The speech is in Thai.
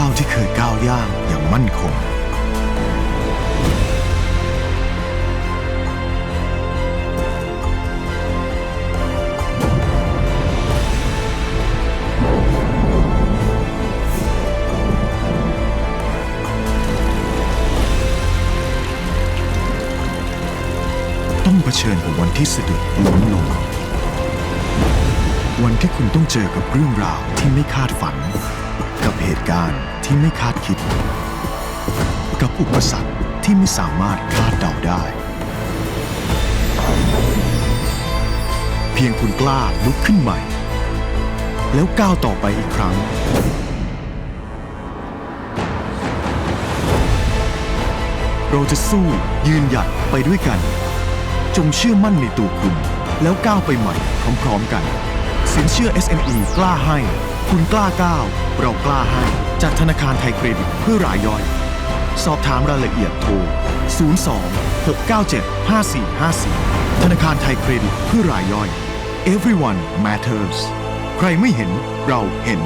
ก้าวที่เคยก้าวย่างอย่างมั่นคง ต้องเผชิญกับวันที่สะดุดล้มลง วันที่คุณต้องเจอกับเรื่องราวที่ไม่คาดฝัน กับเหตุการณ์ที่ไม่คาดคิด กับอุปสรรคที่ไม่สามารถคาดเดาได้ เพียงคุณกล้าลุกขึ้นใหม่ แล้วก้าวต่อไปอีกครั้ง เราจะสู้ยืนหยัดไปด้วยกัน จงเชื่อมั่นในตัวคุณ แล้วก้าวไปใหม่พร้อมๆกัน สินเชื่อ SME กล้าให้ คุณกล้าก้าวเรากล้าให้จากธนาคารไทยเครดิตเพื่อรายย่อย สอบถามรายละเอียดโทร 02 697 5454 ธนาคารไทยเครดิตเพื่อรายย่อย Everyone matters ใครไม่เห็นเราเห็น